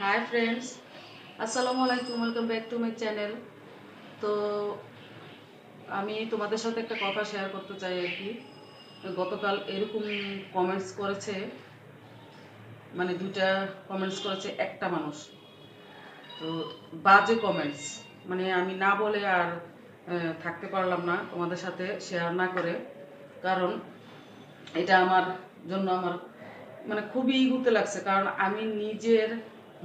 High friends আসসালামু আলাইকুম welcome back to my channel তো আমি তোমাদের সাথে একটা কথা শেয়ার করতে চাই আর কি। গতকাল এরকম কমেন্টস করেছে মানে দুইটা কমেন্টস করেছে একটা মানুষ। তো বাজে কমেন্টস মানে আমি না বলে আর থাকতে পারলাম না তোমাদের সাথে শেয়ার না করে। কারণ এটা আমার জন্য আমার মানে খুবই ইগুতে লাগছে। কারণ আমি নিজের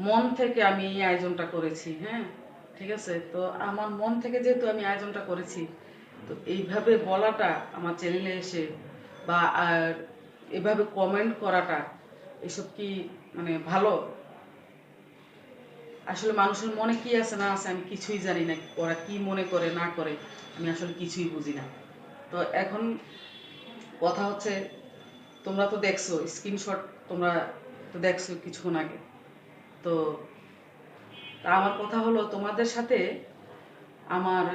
মন থেকে আমি এই আয়োজনটা করেছি হ্যাঁ? ঠিক আছে? তো আমার মন থেকে যেহেতু আমি আয়োজনটা করেছি, তো এইভাবে বলাটা আমার চ্যানেলে এসে বা আর এভাবে কমেন্ট করাটা, এসব কি মানে ভালো? আসলে মানুষের মনে কি আছে না আছে আমি কিছুই জানি না, ওরা কি মনে করে না করে, আমি আসলে কিছুই বুঝি না। তো এখন কথা হচ্ছে, তোমরা তো দেখছ স্ক্রিনশট তোমরা তো দেখছ কিছুক্ষণ আগে। তো আমার কথা হলো, তোমাদের সাথে আমার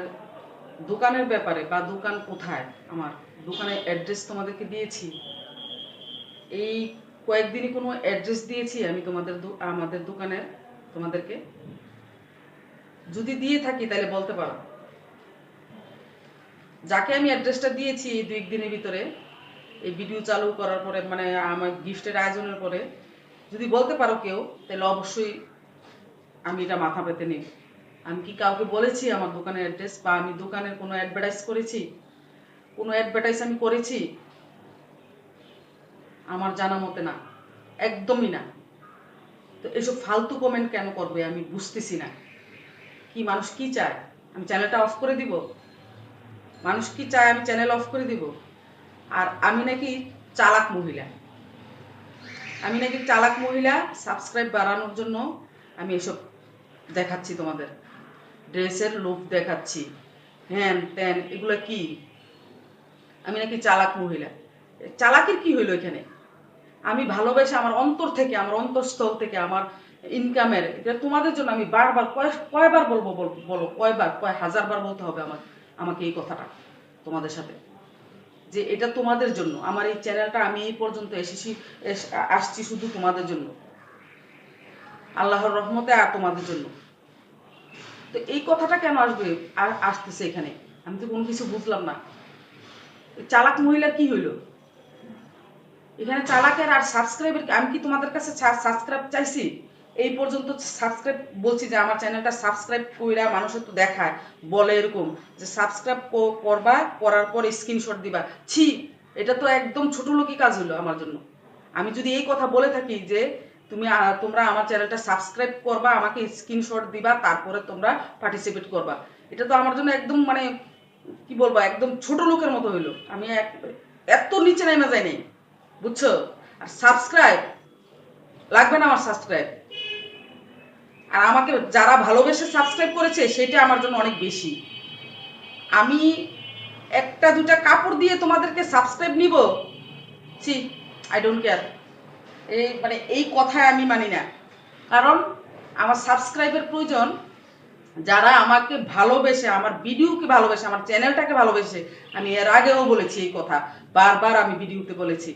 দোকানের ব্যাপারে বা দোকান কোথায়? আমার দোকানের অ্যাড্রেস তোমাদেরকে দিয়েছি। এই কয়েকদিনই কোনো অ্যাড্রেস দিয়েছি আমি তোমাদের আমাদের দোকানের তোমাদেরকে। যদি দিয়ে থাকি তাহলে বলতে পারো। যাকে আমি অ্যাড্রেসটা দিয়েছি এই দুই দিনের ভিতরে, এই ভিডিও চালু করার পরে মানে আমার গিফটের আয়োজনের পরে যদি বলতে পারো কেউ, তাহলে অবশ্যই আমি এটা মাথা পেতে নিই। আমি কি কাউকে বলেছি আমার দোকানের অ্যাড্রেস বা আমি দোকানের কোনো অ্যাডভার্টাইজ করেছি? কোনো অ্যাডভার্টাইজ আমি করেছি? আমার জানা মতে না। একদমই না। তো এসব ফালতু কমেন্ট কেন করবে আমি বুঝতেছি না। কি মানুষ কি চায়? আমি চ্যানেলটা অফ করে দিব? মানুষ কি চায় আমি চ্যানেল অফ করে দিব? আর আমি নাকি চালাক মহিলা। আমি নাকি চালাক মহিলা সাবস্ক্রাইব বাড়ানোর জন্য আমি এসব দেখাচ্ছি তোমাদের। ড্রেসের লুক দেখাচ্ছি। হ্যান ত্যান, এগুলো কি? আমি নাকি চালাক মহিলা। চালাকের কি হইল এখানে? আমি ভালোবেসে আমার অন্তর থেকে, আমার অন্তঃস্থল থেকে, আমার ইনকামের এটা তোমাদের জন্য আমি বারবার, কয় কয়বার বলব বল- কয়বার, কয় হাজার বার বলতে হবে আমার আমাকে এই কথাটা তোমাদের সাথে। যে এটা তোমাদের জন্য। আমার এই চ্যানেলটা আমি এই পর্যন্ত এসেছি আসছি শুধু তোমাদের জন্য। আল্লাহর রহমতে আর তোমাদের জন্য। তো এই কথাটা কেন আসবে, আর আসতেছে এখানে? আমি তো কোনো কিছু বুঝলাম না। চালাক মহিলা কি হইল? এখানে চালাকের আর সাবস্ক্রাইবের আমি কি তোমাদের কাছে সাবস্ক্রাইব চাইছি? এই পর্যন্ত সাবস্ক্রাইব বলছি যে আমার চ্যানেলটা সাবস্ক্রাইব কইরা মানুষের তো দেখায়, বলে এরকম, যে সাবস্ক্রাইব করবা, করার পর স্ক্রিনশট দিবা। ছি, এটা তো একদম ছোট লোকই কাজ হলো আমার জন্য। আমি যদি এই কথা বলে থাকি যে তুমি তোমরা আমার চ্যানেলটা সাবস্ক্রাইব করবা, আমাকে স্ক্রিনশট দিবা, তারপরে তোমরা পার্টিসিপেট করবা। এটা তো আমার জন্য একদম মানে কি বলব, একদম ছোট লোকের মতো হইল। আমি এত নিচে নেমে যাই নাই বুঝছ? আর সাবস্ক্রাইব লাগবে না আমার সাবস্ক্রাইব আর আমাকে যারা ভালোবেসে সাবস্ক্রাইব করেছে, সেটা আমার জন্য অনেক বেশি। আমি একটা দুটা কাপড় দিয়ে তোমাদেরকে সাবস্ক্রাইব নিব। ছি আই ডোন্ট কেয়ার এই মানে এই কথায় আমি মানি না। কারণ আমার সাবস্ক্রাইবের প্রয়োজন, যারা আমাকে ভালোবেসে, আমার ভিডিওকে ভালোবেসে, আমার চ্যানেলটাকে ভালোবেসে, আমি এর আগেও বলেছি এই কথা, বারবার আমি ভিডিওতে বলেছি,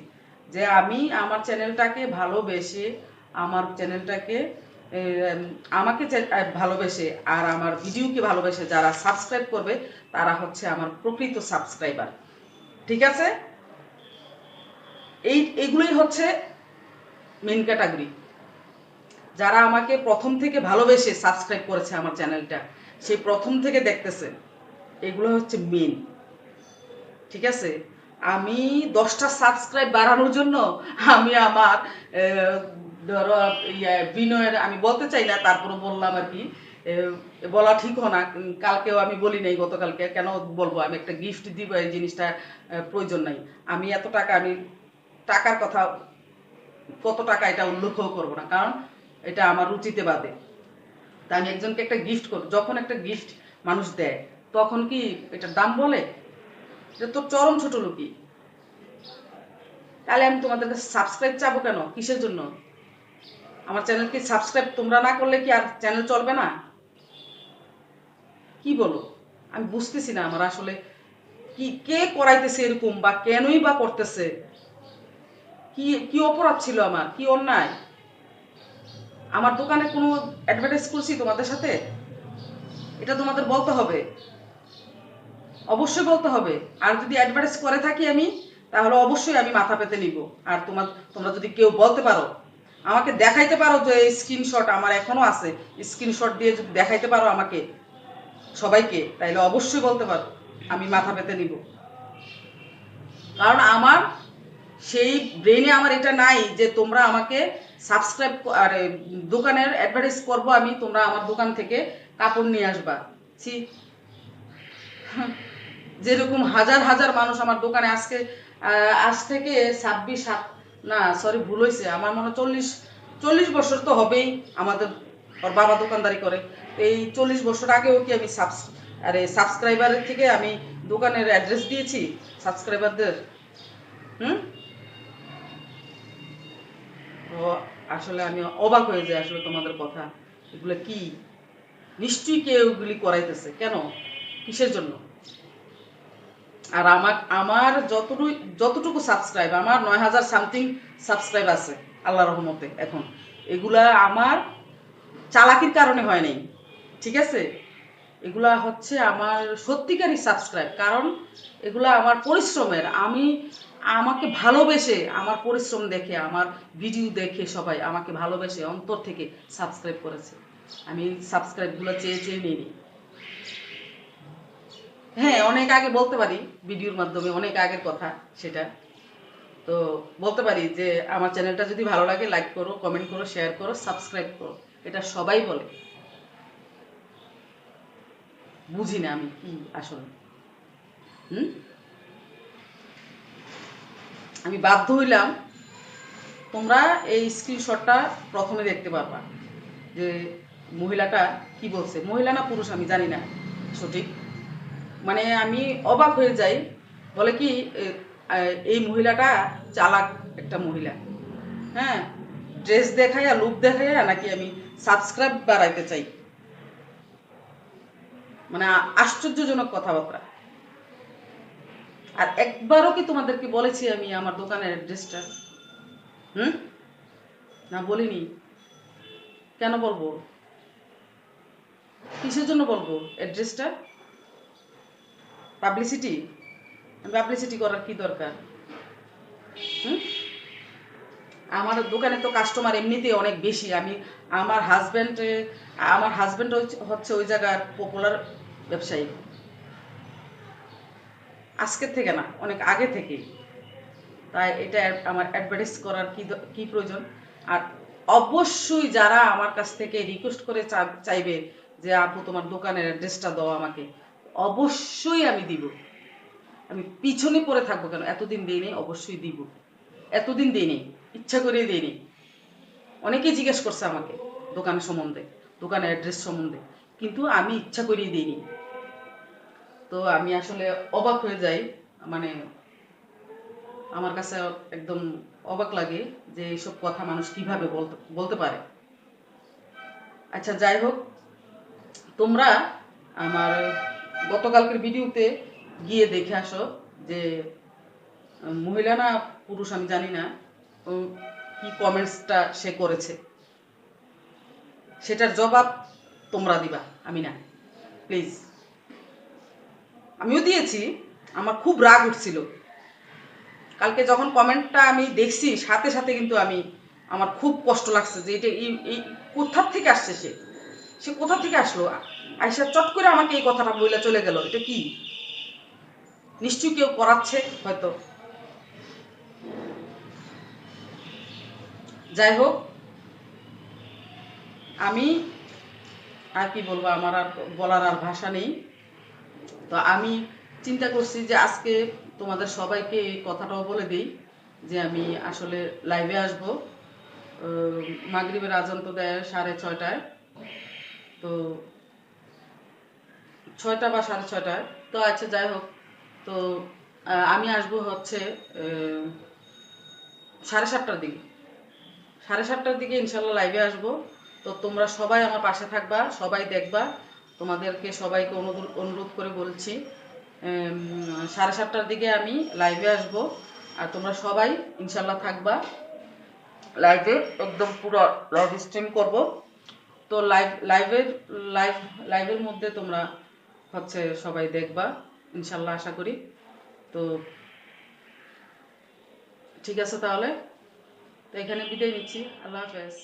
যে আমি আমার চ্যানেলটাকে ভালোবেসে, আমার চ্যানেলটাকে আমাকে আহ, ভালোবেসে আর আমার ভিডিওকে ভালোবেসে যারা সাবস্ক্রাইব করবে তারা হচ্ছে আমার প্রকৃত সাবস্ক্রাইবার। ঠিক আছে? এই এগুলোই হচ্ছে মেন ক্যাটাগরি যারা আমাকে প্রথম থেকে ভালোবেসে সাবস্ক্রাইব করেছে আমার চ্যানেলটা সেই প্রথম থেকে দেখতেছে এগুলো হচ্ছে মেন ঠিক আছে? আমি দশটা সাবস্ক্রাইব বাড়ানোর জন্য আমি আমার ধরো ইয়ে, বিনয়ের আমি বলতে চাই না তারপরে বললাম আর কি। বলা ঠিক না কালকেও আমি বলি নাই গতকালকে কেন বলব? আমি একটা গিফট দিব এই জিনিসটা প্রয়োজন নাই। আমি এত টাকা আমি টাকার কথা কত টাকা এটা উল্লেখও করব না কারণ এটা আমার রুচিতে বাদে। তা আমি একজনকে একটা গিফট করব যখন একটা গিফট মানুষ দেয় তখন কি এটার দাম বলে? এটা তো চরম ছোট লোকই। তাহলে আমি তোমাদের কাছে সাবস্ক্রাইব চাবো কেন? কিসের জন্য? আমার চ্যানেল কি সাবস্ক্রাইব তোমরা না করলে কি আর চ্যানেল চলবে না? কি বলো? আমি বুঝতেছি না আমার আসলে কি, কে করাইতেছে এরকম বা কেনই বা করতেছে? কি কি অপরাধ ছিল আমার? কি অন্যায়? আমার দোকানে কোনো অ্যাডভার্টাইজ করছি তোমাদের সাথে? এটা তোমাদের বলতে হবে। অবশ্যই বলতে হবে। আর যদি অ্যাডভার্টাইজ করে থাকি আমি, তাহলে অবশ্যই আমি মাথা পেতে নিব। আর তোমার, তোমরা যদি কেউ বলতে পারো আমাকে দেখাইতে পারো যে স্ক্রিনশট আমার এখনও আছে। স্ক্রিনশট দিয়ে যদি দেখাইতে পারো আমাকে, সবাইকে, তাইলে অবশ্যই বলতে পারো, আমি মাথা পেতে নিব। কারণ আমার সেই ব্রেনে আমার এটা নাই যে তোমরা আমাকে সাবস্ক্রাইব আর দোকানের অ্যাডভার্টাইজ করব আমি, তোমরা আমার দোকান থেকে কাপড় নিয়ে আসবা। ছি। যেরকম হাজার হাজার মানুষ আমার দোকানে আজকে আজ থেকে ছাব্বিশ সাত না সরি ভুল হয়েছে আমার মনে চল্লিশ চল্লিশ বছর তো হবেই আমাদের, ওর বাবা দোকানদারি করে। এই চল্লিশ বছর আগেও কি আমি সাবস আরে সাবস্ক্রাইবারের থেকে আমি দোকানের অ্যাড্রেস দিয়েছি সাবস্ক্রাইবারদের হুম? তো আসলে আমি অবাক হয়ে যাই আসলে তোমাদের কথা। এগুলো কি? নিশ্চয়ই কেউ এগুলি করাইতেছে। কেন? কিসের জন্য? আর আমার আমার যতটুকু যতটুকু সাবস্ক্রাইব আমার নয় হাজার সামথিং সাবস্ক্রাইব আছে, আল্লাহ রহমতে এখন। এগুলা আমার চালাকির কারণে হয় নাই, ঠিক আছে? এগুলা হচ্ছে আমার সত্যিকারই সাবস্ক্রাইব কারণ এগুলা আমার পরিশ্রমের। আমি আমাকে ভালোবেসে আমার পরিশ্রম দেখে, আমার ভিডিও দেখে সবাই আমাকে ভালোবেসে অন্তর থেকে সাবস্ক্রাইব করেছে। আমি সাবস্ক্রাইবগুলো চেয়ে চেয়ে নিই হ্যাঁ অনেক আগে বলতে পারি, ভিডিওর মাধ্যমে অনেক আগের কথা সেটা। তো বলতে পারি যে আমার চ্যানেলটা যদি ভালো লাগে লাইক করো কমেন্ট করো শেয়ার করো সাবস্ক্রাইব করো। এটা সবাই বলে। বুঝি না আমি কি আসলে। হুম? আমি বাধ্য হইলাম, তোমরা এই স্ক্রিনশটটা প্রথমে দেখতে পারবা যে মহিলাটা কি বলছে। মহিলা না পুরুষ আমি জানি না, সঠিক? মানে আমি অবাক হয়ে যাই। বলে কি এই মহিলাটা চালাক একটা মহিলা। হ্যাঁ? ড্রেস দেখাইয়া, লুক দেখাইয়া নাকি আমি সাবস্ক্রাইব বাড়াইতে চাই। মানে আশ্চর্যজনক কথাবার্তা। আর একবারও কি তোমাদেরকে বলেছি আমি আমার দোকানের অ্যাড্রেসটা? হুম? না বলিনি। কেন বলব? কিসের জন্য বলব অ্যাড্রেসটা? পাবলিসিটি পাবলিসিটি করার কি দরকার? হুম? আমার দোকানে তো কাস্টমার এমনিতেই অনেক বেশি। আমি, আমার হাজব্যান্ড আমার হাজব্যান্ড হচ্ছে ওই জায়গার পপুলার ব্যবসায়ী। আজকের থেকে না, অনেক আগে থেকে। তাই এটা আমার অ্যাডভার্টাইজ করার কি কি প্রয়োজন? আর অবশ্যই যারা আমার কাছ থেকে রিকোয়েস্ট করে চাইবে যে, আপু, তোমার দোকানের অ্যাড্রেসটা দাও আমাকে। অবশ্যই আমি দিব। আমি পিছনে পড়ে থাকব কেন? এতদিন দিই নেই, অবশ্যই দিব। এতদিন দিই নেই, ইচ্ছা করেই দিই নেই। অনেকেই জিজ্ঞেস করছে আমাকে, দোকানের সম্বন্ধে, দোকানের অ্যাড্রেস সম্বন্ধে। কিন্তু আমি ইচ্ছা করেই দিইনি তো আমি আসলে অবাক হয়ে যাই মানে আমার কাছে একদম অবাক লাগে যে এইসব কথা মানুষ কীভাবে বলতে বলতে পারে। আচ্ছা যাই হোক, তোমরা আমার গতকালকের ভিডিওতে গিয়ে দেখে আসো যে মহিলা না পুরুষ, আমি জানি না কি কমেন্টসটা সে করেছে। সেটার জবাব তোমরা দিবা, আমি না। প্লিজ আমিও দিয়েছি, আমার খুব রাগ উঠছিল। কালকে যখন কমেন্টটা আমি দেখছি, সাথে সাথে কিন্তু আমি, আমার খুব কষ্ট লাগছে যে এটা এই কোথার থেকে আসছে সে? সে কোথা থেকে আসলো? আইসা চট করে আমাকে এই কথাটা বইলা চলে গেল। এটা কি? নিশ্চয়ই কেউ করাচ্ছে হয়তো। যাই হোক, আমি আর কি বলব, আমার আর বলার আর ভাষা নেই। তো আমি চিন্তা করছি যে আজকে তোমাদের সবাইকে এই কথাটাও বলে দিই যে আমি আসলে লাইভে আসব। মাগরিবের আজান তো দেয় সাড়ে ছয়টায়। তো ছয়টা বা সাড়ে ছয়টায়। তো আচ্ছা যাই হোক। তো আমি আসব হচ্ছে সাড়ে সাতটার দিকে। সাড়ে সাতটার দিকে ইনশাল্লাহ লাইভে আসব। তো তোমরা সবাই আমার পাশে থাকবা, সবাই দেখবা। তোমাদেরকে সবাইকে অনুরোধ করে বলছি সাড়ে সাতটার দিকে আমি লাইভে আসব। আর তোমরা সবাই ইনশাল্লাহ থাকবা। লাইভে একদম পুরো লাইভ স্ট্রিম করব। তো লাইভ লাইভের লাইভ লাইভের মধ্যে তোমরা হচ্ছে সবাই দেখবা, ইনশাল্লাহ আশা করি। তো ঠিক আছে তাহলে? তো এখানে বিদায় নিচ্ছি। আল্লাহ হাফেজ।